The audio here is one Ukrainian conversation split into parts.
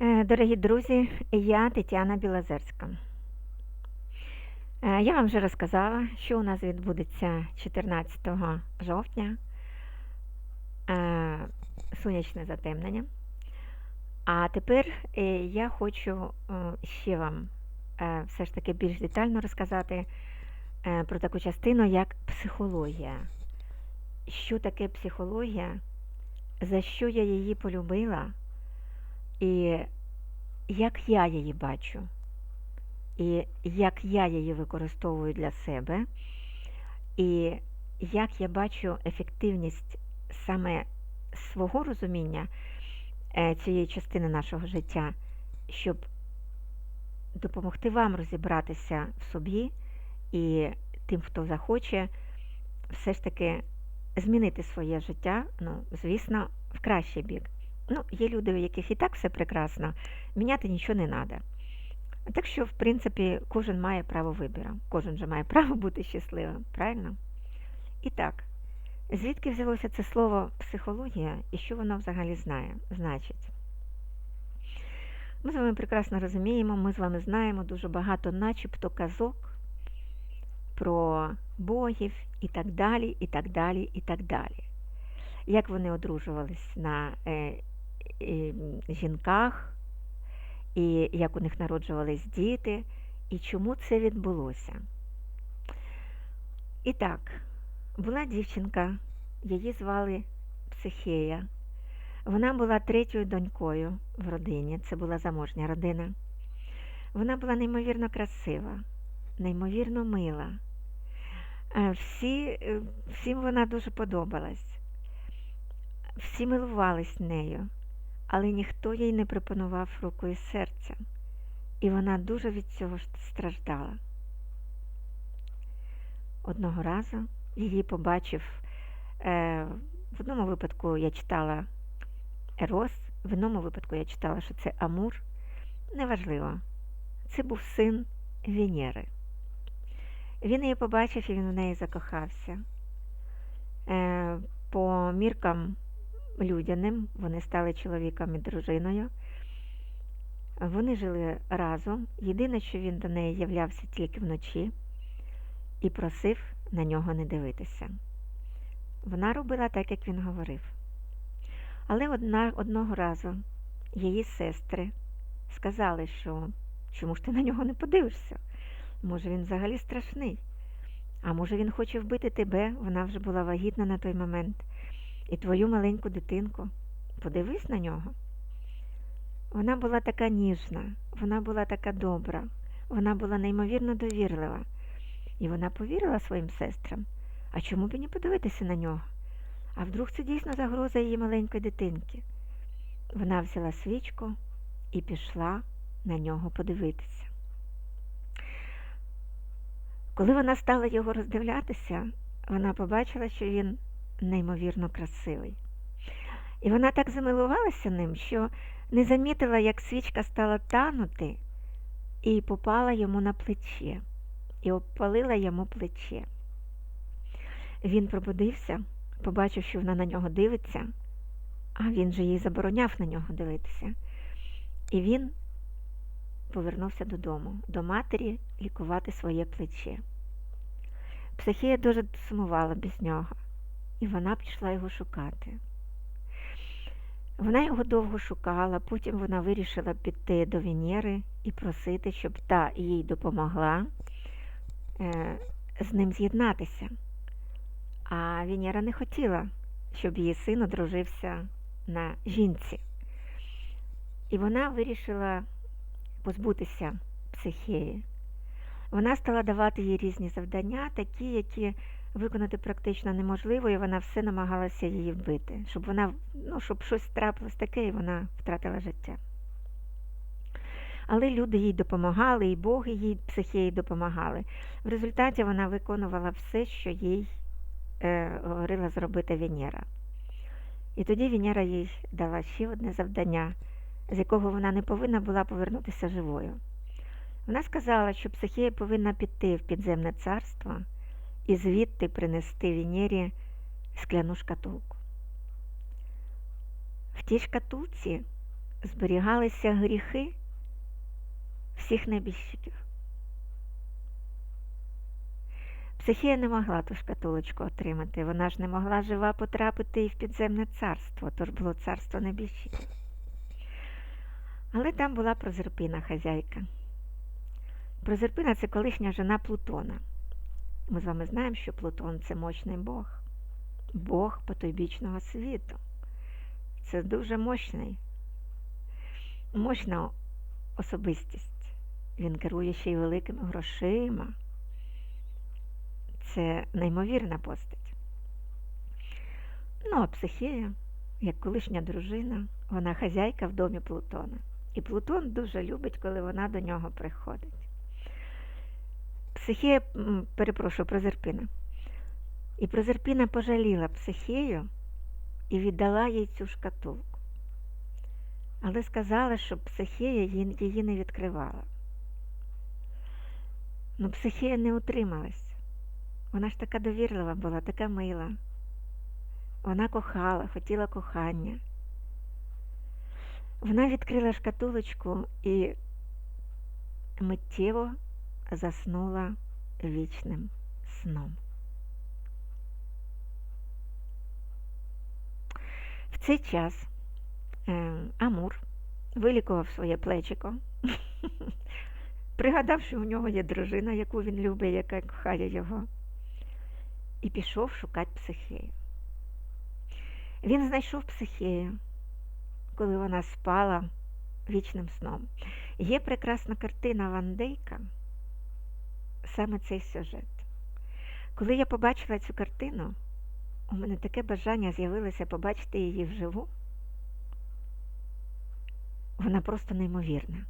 Е, Дорогі друзі, я Тетяна Білозерська. Е, Я вам вже розказала, що у нас відбудеться 14 жовтня, Е, сонячне затемнення. А тепер я хочу ще вам все ж таки більш детально розказати про таку частину, як психологія. Що таке психологія, за що я її полюбила, і як я її бачу, і як я її використовую для себе, і як я бачу ефективність саме свого розуміння е, цієї частини нашого життя, щоб допомогти вам розібратися в собі і тим, хто захоче, все ж таки змінити своє життя, ну, звісно, в кращий бік. Ну, є люди, у яких і так все прекрасно, міняти нічого не треба. Так що, в принципі, кожен має право вибору. Кожен же має право бути щасливим, правильно? І так, звідки взялося це слово психологія і що воно взагалі знає, значить? Ми з вами прекрасно розуміємо, ми з вами знаємо дуже багато начебто казок про богів і так далі, і так далі, і так далі. Як вони одружувались на е, жінках, і як у них народжувались діти, і чому це відбулося. І так, була дівчинка, її звали Психея. Вона була третьою донькою в родині, це була заможня родина. Вона була неймовірно красива, неймовірно мила. Е, Всі, е, всім вона дуже подобалась. Всі милувались нею, але ніхто їй не пропонував руку і серця, і вона дуже від цього страждала. Одного разу її побачив, е, в одному випадку я читала Ерос, в одному випадку я читала, що це Амур. Неважливо. Це був син Венери. Він її побачив і він в неї закохався. Е, По міркам людяним вони стали чоловіком і дружиною. Вони жили разом. Єдине, що він до неї являвся тільки вночі і просив на нього не дивитися. Вона робила так, як він говорив. Але одна, одного разу її сестри сказали, що чому ж ти на нього не подивишся? Може, він взагалі страшний. А може, він хоче вбити тебе, вона вже була вагітна на той момент, і твою маленьку дитинку. Подивись на нього. Вона була така ніжна, вона була така добра, вона була неймовірно довірлива. І вона повірила своїм сестрам. А чому б і не подивитися на нього? А вдруг це дійсно загроза її маленької дитинки? Вона взяла свічку і пішла на нього подивитися. Коли вона стала його роздивлятися, вона побачила, що він неймовірно красивий. І вона так замилувалася ним, що не замітила, як свічка стала танути і попала йому на плече, і обпалила йому плече. Він пробудився, побачив, що вона на нього дивиться, а він же їй забороняв на нього дивитися. І він повернувся додому, до матері лікувати своє плече. Психія дуже сумувала без нього, і вона пішла його шукати. Вона його довго шукала, потім вона вирішила піти до Венери і просити, щоб та їй допомогла е, з ним з'єднатися. А Венера не хотіла, щоб її син одружився на жінці. І вона вирішила позбутися психії. Вона стала давати їй різні завдання, такі, які виконати практично неможливо, і вона все намагалася її вбити, щоб вона, ну, щоб щось трапилось таке, і вона втратила життя. Але люди їй допомагали, і боги їй психії допомагали. В результаті вона виконувала все, що їй е, говорила зробити Венера. І тоді Венера їй дала ще одне завдання, з якого вона не повинна була повернутися живою. Вона сказала, що психія повинна піти в підземне царство і звідти принести Венері скляну шкатулку. В тій шкатулці зберігалися гріхи всіх небіжчиків. Психія не могла ту шкатулочку отримати, вона ж не могла жива потрапити і в підземне царство, тож було царство небіжчиків. Але там була Прозерпина, хазяйка. Прозерпина це колишня жена Плутона. Ми з вами знаємо, що Плутон це мощний Бог, Бог потойбічного світу. Це дуже мощний, мощна особистість. Він керує ще й великими грошима. Це неймовірна постать. Ну, а Психея, як колишня дружина, вона хазяйка в домі Плутона. І Плутон дуже любить, коли вона до нього приходить. Психея, перепрошую, Прозерпина. І Прозерпина пожаліла Психею і віддала їй цю шкатулку. Але сказала, щоб Психея її не відкривала. Ну, Психея не утрималась. Вона ж така довірлива була, така мила. Вона кохала, хотіла кохання. Вона відкрила шкатулочку і миттєво заснула вічним сном. В цей час е, Амур вилікував своє плечико, пригадав, що у нього є дружина, яку він любить, яка кохає його, і пішов шукати психею. Він знайшов психею, коли вона спала вічним сном. Є прекрасна картина Ван Дейка, саме цей сюжет. Коли я побачила цю картину, у мене таке бажання з'явилося побачити її вживу. Вона просто неймовірна.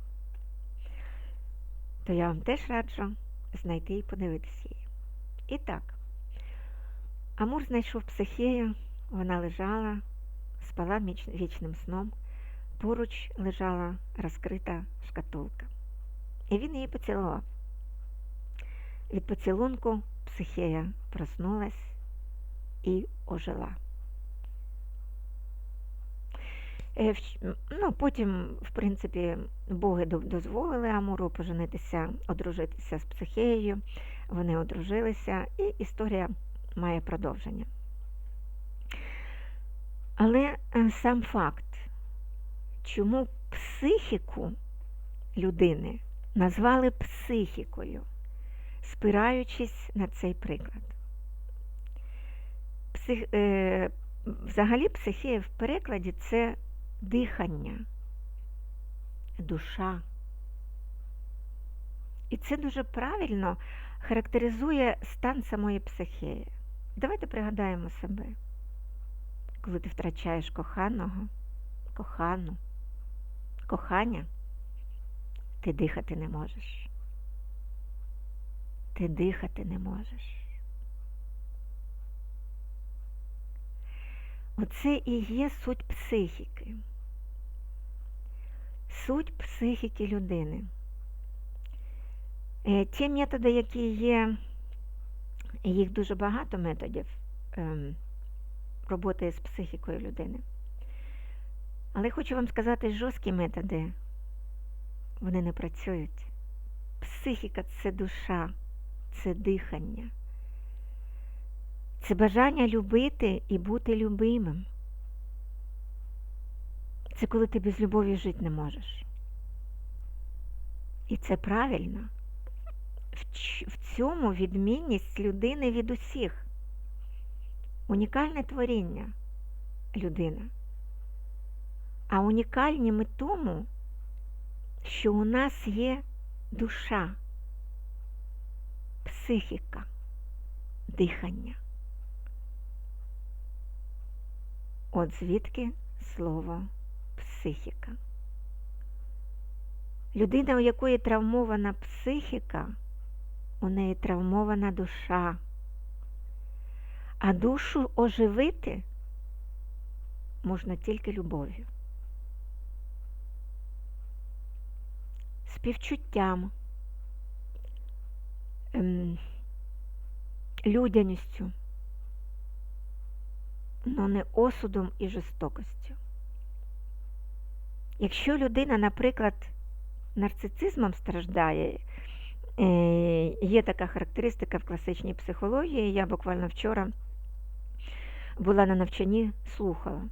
То я вам теж раджу знайти і подивитися її. І так, Амур знайшов психею, вона лежала, спала вічним сном, поруч лежала розкрита шкатулка. І він її поцілував. Від поцілунку психея проснулась і ожила. Е, ну, Потім, в принципі, боги дозволили Амуру поженитися, одружитися з психеєю. Вони одружилися, і історія має продовження. Але е, сам факт, чому психіку людини назвали психікою, спираючись на цей приклад. Псих, е, Взагалі психія в перекладі це дихання, душа. І це дуже правильно характеризує стан самої психії. Давайте пригадаємо себе, коли ти втрачаєш коханого, кохану, кохання, ти дихати не можеш. Ти дихати не можеш. Оце і є суть психіки. Суть психіки людини. Е, ті методи, які є, їх дуже багато методів ем, роботи з психікою людини. Але хочу вам сказати, жорсткі методи, вони не працюють. Психіка це душа, це дихання. Це бажання любити і бути любимим. Це коли ти без любові жити не можеш. І це правильно. В цьому відмінність людини від усіх. Унікальне творіння людина. А унікальні ми тому, що у нас є душа, психіка, дихання. От звідки слово психіка. Людина, у якої травмована психіка, у неї травмована душа, а душу оживити можна тільки любов'ю, співчуттям, людяністю но не осудом і жорстокостю. Якщо людина, наприклад, нарцисизмом страждає, е, є така характеристика в класичній психології, я буквально вчора була на навчанні, слухала.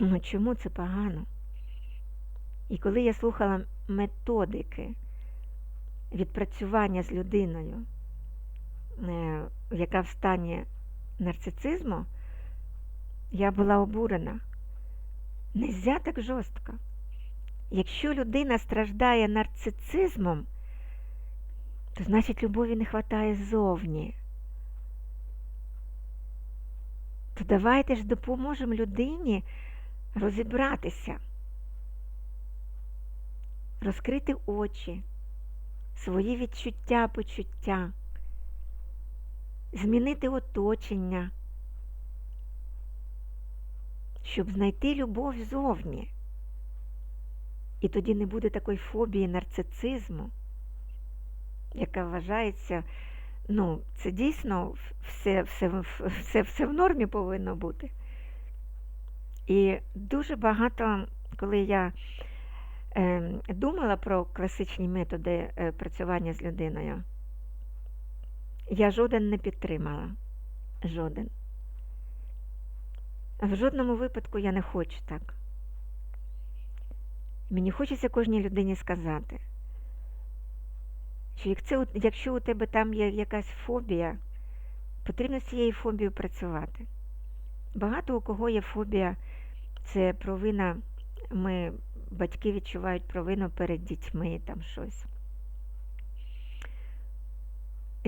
Ну чому це погано? І коли я слухала методики відпрацювання з людиною, яка в стані нарцисизму, я була обурена. Нельзя так жорстко. Якщо людина страждає нарцисизмом, то значить любові не вистачає ззовні. То давайте ж допоможемо людині розібратися, розкрити очі, свої відчуття, почуття, змінити оточення, щоб знайти любов зовні. І тоді не буде такої фобії нарцисизму, яка вважається, ну, це дійсно все, все, все, все в нормі повинно бути. І дуже багато, коли я е, думала про класичні методи е, працювання з людиною, я жоден не підтримала. Жоден. В жодному випадку я не хочу так. Мені хочеться кожній людині сказати, що якщо у тебе там є якась фобія, потрібно з цією фобією працювати. Багато у кого є фобія, це провина, ми, батьки відчувають провину перед дітьми там щось.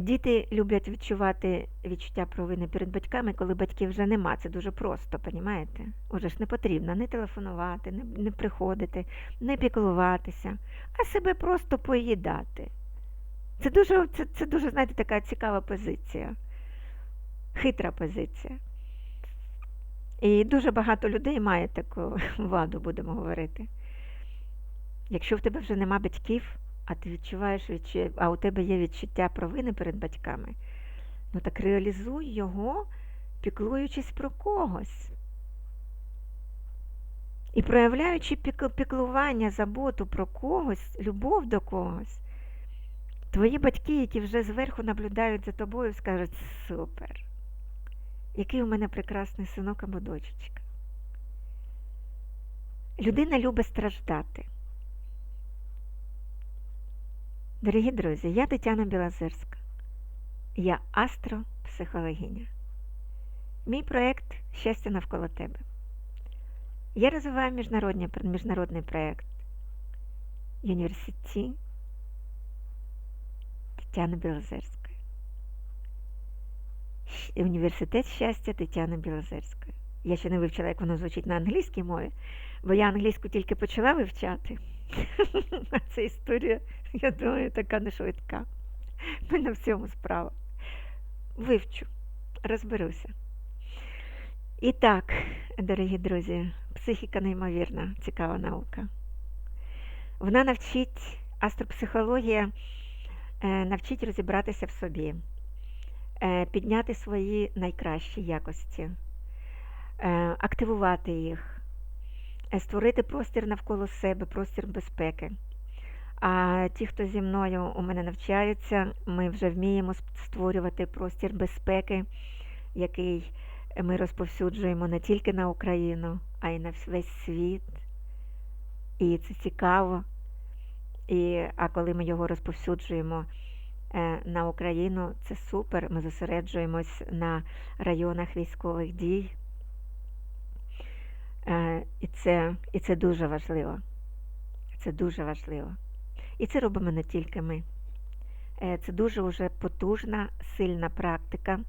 Діти люблять відчувати відчуття провини перед батьками, коли батьків вже нема. Це дуже просто, понімаєте? Уже ж не потрібно не телефонувати, не, не приходити, не піклуватися, а себе просто поїдати. Це дуже, це, це дуже, знаєте, така цікава позиція, хитра позиція. І дуже багато людей має таку ваду, будемо говорити. Якщо в тебе вже нема батьків, а ти відчуваєш відчуття, а у тебе є відчуття провини перед батьками, ну так реалізуй його, піклуючись про когось. І проявляючи піклування, заботу про когось, любов до когось, твої батьки, які вже зверху наблюдають за тобою, скажуть супер, який у мене прекрасний синок або дочечка. Людина любить страждати. Дорогі друзі, я Тетяна Білозерська. Я астропсихологиня. Мій проєкт Щастя навколо тебе. Я розвиваю міжнародний, міжнародний проєкт Університі Тетяни Білозерської. Університет щастя Тетяни Білозерської. Я ще не вивчила, як воно звучить на англійській мові, бо я англійську тільки почала вивчати. Ця історія, я думаю, така не швидка. В мене в цьому справа. Вивчу, розберуся. І так, дорогі друзі, психіка неймовірна, цікава наука. Вона навчить астропсихологія, е, навчить розібратися в собі, е, підняти свої найкращі якості, е, активувати їх. Створити простір навколо себе, простір безпеки. А ті, хто зі мною у мене навчаються, ми вже вміємо створювати простір безпеки, який ми розповсюджуємо не тільки на Україну, а й на весь світ. І це цікаво. І, А коли ми його розповсюджуємо е, на Україну, це супер. Ми зосереджуємось на районах військових дій. Е, і це, І це дуже важливо. Це дуже важливо. І це робимо не тільки ми. Е, це дуже вже потужна, сильна практика.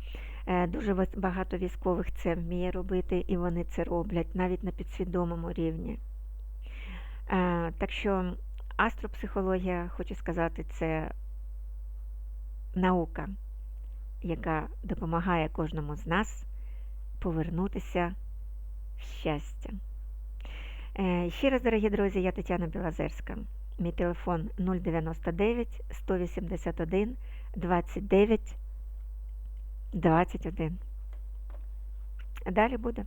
Е, дуже багато військових це вміє робити, і вони це роблять навіть на підсвідомому рівні. Так що астропсихологія, хочу сказати, це наука, яка допомагає кожному з нас повернутися в щастя. Е, ще раз, дорогі друзі, я Тетяна Білозерська. Мій телефон 099 181 29 21. Далі буде.